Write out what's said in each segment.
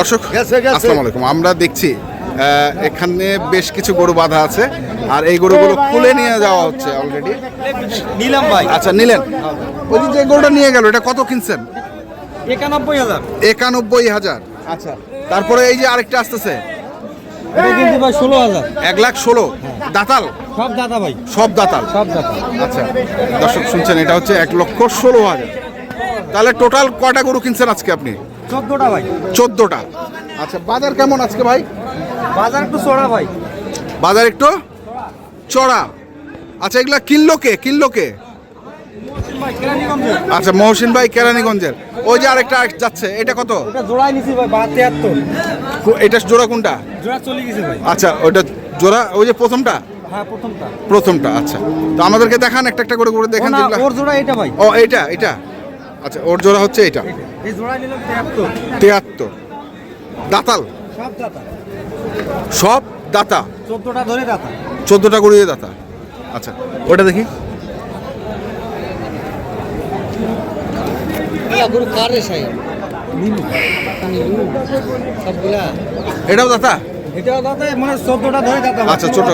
দর্শক আসসালামু আলাইকুম। আমরা দেখছি এখানে বেশ কিছু গরু বাঁধা আছে আর এই গরুগুলো খুলে নিয়ে যাওয়া হচ্ছে অলরেডি নিলাম ভাই। আচ্ছা নিলেন। ওই যে গরুটা নিয়ে গেল এটা কত কিনছেন? একানব্বই হাজার। একানব্বই হাজার। আচ্ছা। তারপরে এই যে আরেকটা আসতেছে। এক লাখ ষোলো। দাতাল? সব দাদা ভাই। সব দাতাল। সব দাদা আচ্ছা দর্শক শুনছেন এটা হচ্ছে এক লক্ষ ষোলো হাজার। তাহলে টোটাল কটা গরু কিনছেন আজকে আপনি? চোদ্দোটা ভাই। চোদ্দোটা। আচ্ছা বাজার কেমন আজকে ভাই? বাজার একটু চড়া ভাই। বাজার একটু? চড়া। আচ্ছা এগুলা কিনলো কে? কিনলো কে? আচ্ছা মহসিন ভাই কেরানীগঞ্জের। ওই যে আরেকটা যাচ্ছে এটা কত? এটা জোড়াই নিছি ভাই বা তিয়াত্তর কো- এটা জোড়া কোনটা? জোড়া চলে গেছে ভাই। আচ্ছা ওইটা জোড়া ওই যে প্রথমটা? হ্যাঁ প্রথমটা। আচ্ছা। তো আমাদেরকে দেখান একটা একটা করে করে দেখান ওর জোড়া এটা ভাই। ও এটা এটা আচ্ছা ওর জোড়া হচ্ছে এটা এই নিলাম দাতাল? সব দাদা সব দাতা? চোদ্দোটা ধরে দাতা। চোদ্দোটা গড়িয়ে দাতা। আচ্ছা ওটা দেখি। গরু কার রে সাই এটাও দাতা? মানে চোদ্দোটা ধরে আচ্ছা ছোট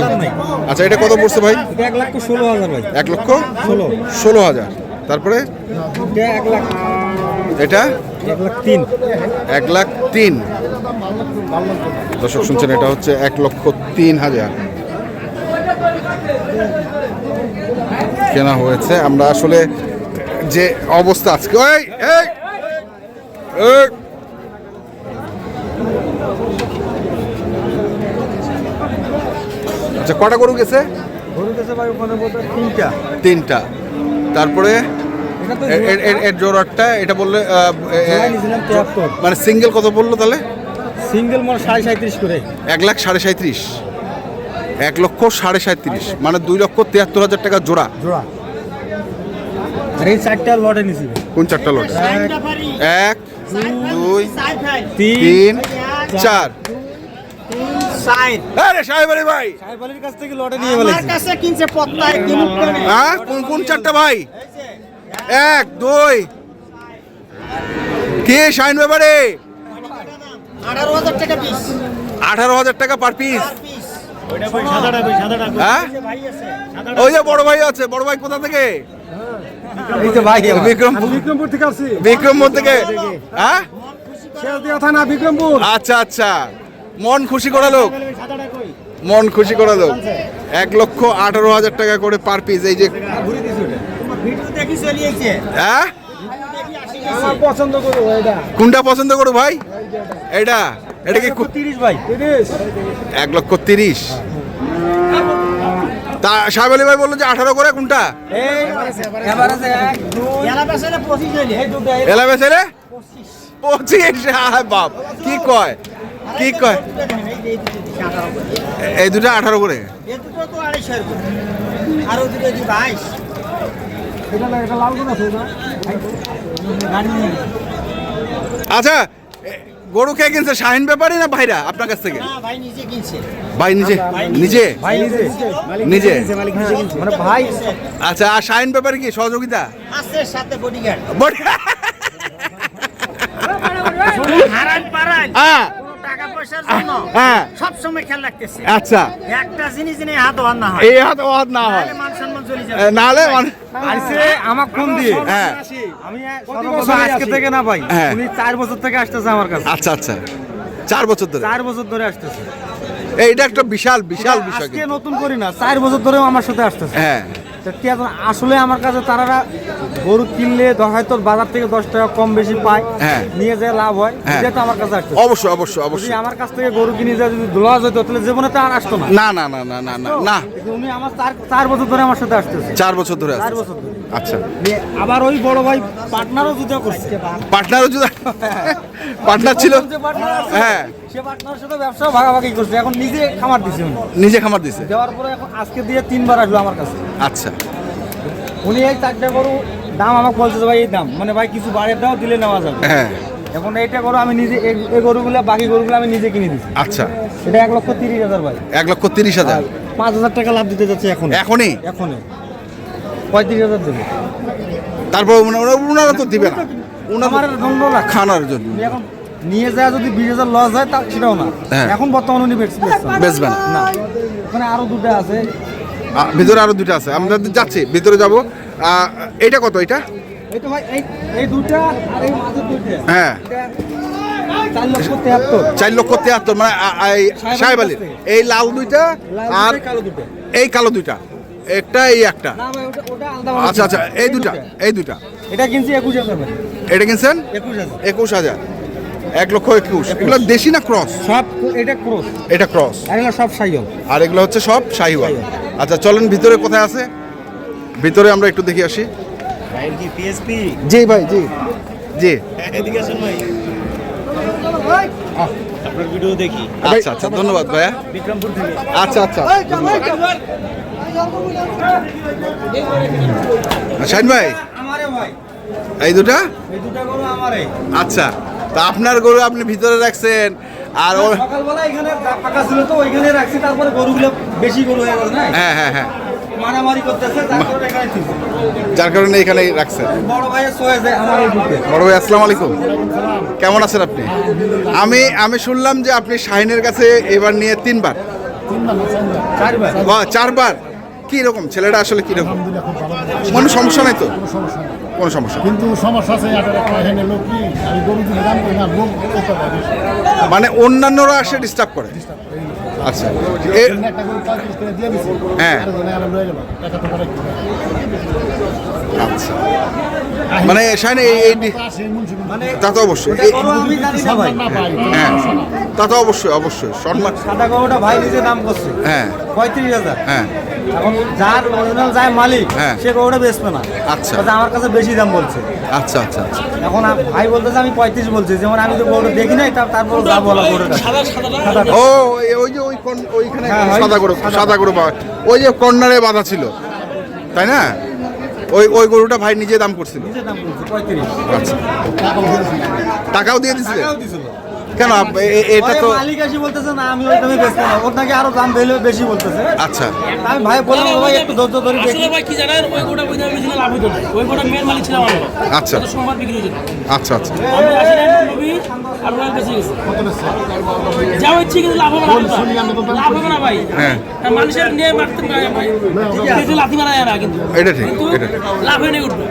আচ্ছা এটা কত পড়ছে ভাই? এক লাখ ষোলো হাজার ভাই। এক লক্ষ ষোলো। ষোলো হাজার। তারপরে? এটা? এক লাখ তিন। দর্শক শুনছেন এটা হচ্ছে এক লক্ষ তিন হাজার। কেনা হয়েছে। আমরা আসলে যে অবস্থা আজকে ওই। আচ্ছা কটা গরু গেছে? গরু গেছে ভাই ওখানে তিনটা। তিনটা। তারপরে এর জোড়াটা এটা বললে মানে সিঙ্গেল কত বলল তাহলে? সিঙ্গেল মানে সাড়ে সাঁত্রিশ করে। এক লাখ সাড়ে সাঁত্রিশ। এক লক্ষ সাড়ে সাঁত্রিশ। মানে দুই লক্ষ তিয়াত্তর হাজার টাকা জোড়া। জোড়া। আর এই চারটা লটে নিছি। কোন চারটা লট? এক দুই তিন চার। সাইড আরে সাহেব আলী ভাই। সাহেব আলীর কাছ থেকে লটে নিয়ে আমার কাছে কিনছে পত্তায় কিনুক করে হ্যাঁ কোন কোন চারটা ভাই? এক দুই। কে শাইন ব্যাপারে? আঠারো হাজার টাকা পিস পার পিস পিস হ্যাঁ? ভাই আছে ওই যে বড় ভাই আছে বড় ভাই কোথা থেকে। বিক্রমপুর। বিক্রমপুর থেকে বিক্রমপুর থেকে? হ্যাঁ। থানা বিক্রমপুর। আচ্ছা আচ্ছা। মন খুশি করা লোক। মন খুশি করা লোক। এক লক্ষ আঠারো হাজার টাকা করে পার পিস এই যে হ্যাঁ? কোনটা পছন্দ করো ভাই? এটা এটা কি তিরিশ ভাই এক লক্ষ তিরিশ। তা সাহেব আলী ভাই বলল যে আঠারো করে কোনটা? এলা পঁচিশ এলাবে ছেলে পঁচিশ? বাপ কি কয়? কি কয় এই দুটো আঠারো করে। আচ্ছা গরু কে কিনছে শাহিন ব্যাপারী না ভাইরা আপনার কাছ থেকে ভাই নিজে কিনছে ভাই নিজে নিজে ভাই নিজে নিজে মানে ভাই আচ্ছা আর শাহিন ব্যাপারী কি সহযোগিতা আছে সাথে বডিগার্ড বড়- হ্যাঁ পয়সার জন্য হ্যাঁ। সব সময় খেয়াল রাখতেছে। আচ্ছা। একটা জিনিস জিনিস হাত হওয়ার না হয়। এই হাত ও হাত না হয়। মান সম্মান চলে যাবে। নাহলে মানে আইসে আমার ফোন দিয়ে। হ্যাঁ। আমি আজকে থেকে না ভাই হ্যাঁ। উনি চার বছর থেকে আসতেছে আমার কাছে। আচ্ছা আচ্ছা। চার বছর ধরে? চার বছর ধরে আসতেছে। এইটা একটা বিশাল বিশাল বিষয় আজকে নতুন করি না চার বছর ধরেও আমার সাথে আসতেছে। হ্যাঁ। আসলে আমার কাছে তারা গরু কিনলে হয়তো বাজার থেকে দশ টাকা কম বেশি পায়। হ্যাঁ। নিয়ে যায় লাভ হয়। হ্যাঁ। যেহেতু আমার কাছে আসতেছে। অবশ্যই অবশ্যই অবশ্যই। আমার কাছ থেকে গরু কিনে যায় যদি দোলা যেত তাহলে জীবনে তো আর আসতো না। না না না না না না না। উনি আমার চার চার বছর ধরে আমার সাথে আসতেছে। চার বছর ধরে চার বছর ধরে। আচ্ছা। আবার ওই বড় ভাই পার্টনারও যুদ্ধ করছে। পার্টনারও যদি পার্টনার ছিল? হ্যাঁ। সে পার্টনার সাথে ব্যবসা ভাগাভাগি করছে এখন নিজে খামার দিছে উনি। নিজে খামার দিছে? দেওয়ার পরে এখন আজকে দিয়ে তিনবার আসলো আমার কাছে। আচ্ছা। উনি এই চারটা গরু দাম আমাকে বলছে যে ভাই এই দাম। মানে ভাই কিছু বাড়ির দাও দিলে নেওয়া যাবে। হ্যাঁ। এখন এইটা গরু আমি নিজে এই- গরুগুলো বাকি গরুগুলো আমি নিজে কিনে দিচ্ছি আচ্ছা। এটা এক লক্ষ তিরিশ হাজার ভাই। এক লক্ষ তিরিশ হাজার? পাঁচ হাজার টাকা লাভ দিতে যাচ্ছে এখন এখনই? এখনই। পঁয়ত্রিশ হাজার দেবে। তারপর তো দিবে না। খানার জন্য। এখন নিয়ে যায় যদি বিশ হাজার লস হয় তা সেটাও না। হ্যাঁ। এখন বর্তমানে উনি বেচবেন না। না। ওখানে আরও দুটো আছে। ভিতরে আরও দুটো আছে। আমরা যাচ্ছি ভিতরে যাব। এটা কত এটা? এই তো ভাই এই এই দুটা আর এই মাঝের দুটো হ্যাঁ। চার লক্ষ তেহাত্তর। মানে সাহেব আলীর এই লাল দুইটা আর দুটো, কালো দুটো এই কালো দুইটা। একটা এই একটা। না ভাই ওটা ওটা আলাদা ভাবে আচ্ছা আচ্ছা এই দুটা এই দুটা এটা কিনছি একুশ হাজার এটা কিনছেন? একুশ হাজার। একুশ হাজার। এক লক্ষ একুশ। এগুলো দেশি না ক্রস সব এটা ক্রস এটা ক্রস এগুলো সব সাইকেল আর এগুলো হচ্ছে সব শাহিওয়াল আচ্ছা চলেন ভিতরে কোথায় আছে? ভিতরে আমরা একটু দেখে আসি। জি ভাই জি। জি। এদিকে আসুন ভাই। আপনার ভিডিও দেখি। আচ্ছা আচ্ছা ধন্যবাদ ভাইয়া। বিক্রমপুর থেকে। আচ্ছা আচ্ছা। শাহিন ভাই এই দুটা? এই দুটা আমারে। আচ্ছা। তা আপনার গরু আপনি ভিতরে রাখছেন আর সকালবেলা এখানে ফাঁকা ছিল তো ওইখানে রাখছি তারপরে গরুগুলো বেশি গরু হয়ে গেল না? হ্যাঁ হ্যাঁ হ্যাঁ। মারামারি করতেছে। যার কারণে এখানে রাখছেন। বড় ভাইয়ের আমার বড় ভাই আসসালামু আলাইকুম। কেমন আছেন আপনি? আমি আমি শুনলাম যে আপনি শাহিনের কাছে এবার নিয়ে তিনবার। চারবার? কি রকম ছেলেটা আসলে কি রকম কোনো সমস্যা নাই তো। কোনো সমস্যা কিন্তু সমস্যা আছে মানে অন্যান্যরা আসে ডিস্টার্ব করে। আচ্ছা। হ্যাঁ। আচ্ছা। মানে শাহিন এই মানে তা তো অবশ্যই। হ্যাঁ। তা তো অবশ্যই অবশ্যই। সম্মান সাদা গরুটা ভাই নিজে দাম করছে। হ্যাঁ। পঁয়ত্রিশ হাজার। হ্যাঁ। এখন যার অরিজিনাল যায় মালিক হ্যাঁ। সে গরুটা বেচবে না। আচ্ছা। আমার কাছে বেশি দাম বলছে। আচ্ছা আচ্ছা আচ্ছা। এখন ভাই বলতেছে আমি পঁয়ত্রিশ বলছি। যেমন আমি তো গরুটা দেখি নাই তার- তারপর যা বলা গরুটা। সাদা ও এই- ওই যে ওই কর্ন- ওইখানে হ্যাঁ, সাদা গরু সাদা। সাদা গরু ওই যে কর্নারে বাঁধা ছিল। তাই না? ওই ওই গরুটা ভাই নিজে দাম করছিল। আচ্ছা। টাকাও দিয়ে দিছিল। কেন এটা তো মালিক এসে বলতেছে না আমি ওই দামে বেচবো না। ওর নাকি আরও দাম বেলে বেশি বলতেছে। আচ্ছা। আমি ভাই বললাম ভাই একটু ধৈর্য ধরে দেখি। আসলে ভাই কি জানেন ওই গোটা ওই দামে ছিল লাভ হতো না ওই গোটা মেন মালিক ছিলাম আমরা। আচ্ছা। সোমবার বিক্রি হয়েছিল। আচ্ছা আচ্ছা। আমি আসি না নবী আর ওনার বেঁচে গেছে। যা হচ্ছে কিন্তু লাভ হবে না লাভ হবে না ভাই। হ্যাঁ। মানুষের নিয়ে মারতে পারে ভাই। কিন্তু লাথি মারা যায় না কিন্তু। এটা ঠিক, এটা ঠিক। লাভ হয়ে উঠবে।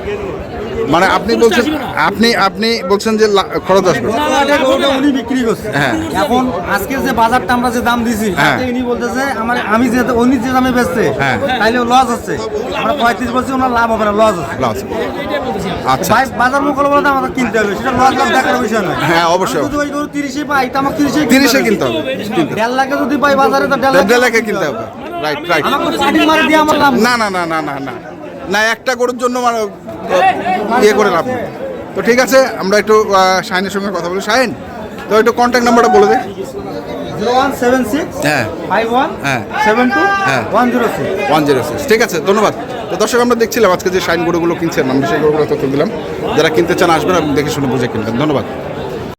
মানে আপনি বলছেন আপনি আপনি বলছেন যে খরচ আসবে। না, না, না। উনি বিক্রি করছে। হ্যাঁ। এখন আজকে যে বাজারটা আমরা যে দাম দিছি হ্যাঁ। উনি বলতেছে আমার আমি যে উনি যে দামে বেচছে হ্যাঁ। তাইলে লস হচ্ছে। আমরা পঁয়ত্রিশ বলছি ওনার লাভ হবে না লস লস। আচ্ছা। বাজার মোকাল বলতে আমাদের কিনতে হবে সেটা লস লাভ দেখার বিষয় নয়। হ্যাঁ, অবশ্যই। যদি ওই গরু তিরিশে পাই তো আমার তিরিশে তিরিশে কিনতে হবে। দেড় লাখে যদি পাই বাজারে তো দেড় লাখে কিনতে হবে। রাইট রাইট লাভ না না না না না না। না একটা গরুর জন্য মানে ইয়ে করে লাভ নেই। তো ঠিক আছে আমরা একটু সাইনের শাহিনের সঙ্গে কথা বলি। শাহিন তো একটু কন্ট্যাক্ট নাম্বারটা বলে দে। হ্যাঁ। হ্যাঁ। হ্যাঁ। ঠিক আছে ধন্যবাদ। তো দর্শক আমরা দেখছিলাম আজকে যে সাইন গরুগুলো কিনছেন আমরা সেই গরুগুলো তথ্য দিলাম যারা কিনতে চান আসবেন এবং দেখে শুনে বুঝে কিনবেন। ধন্যবাদ।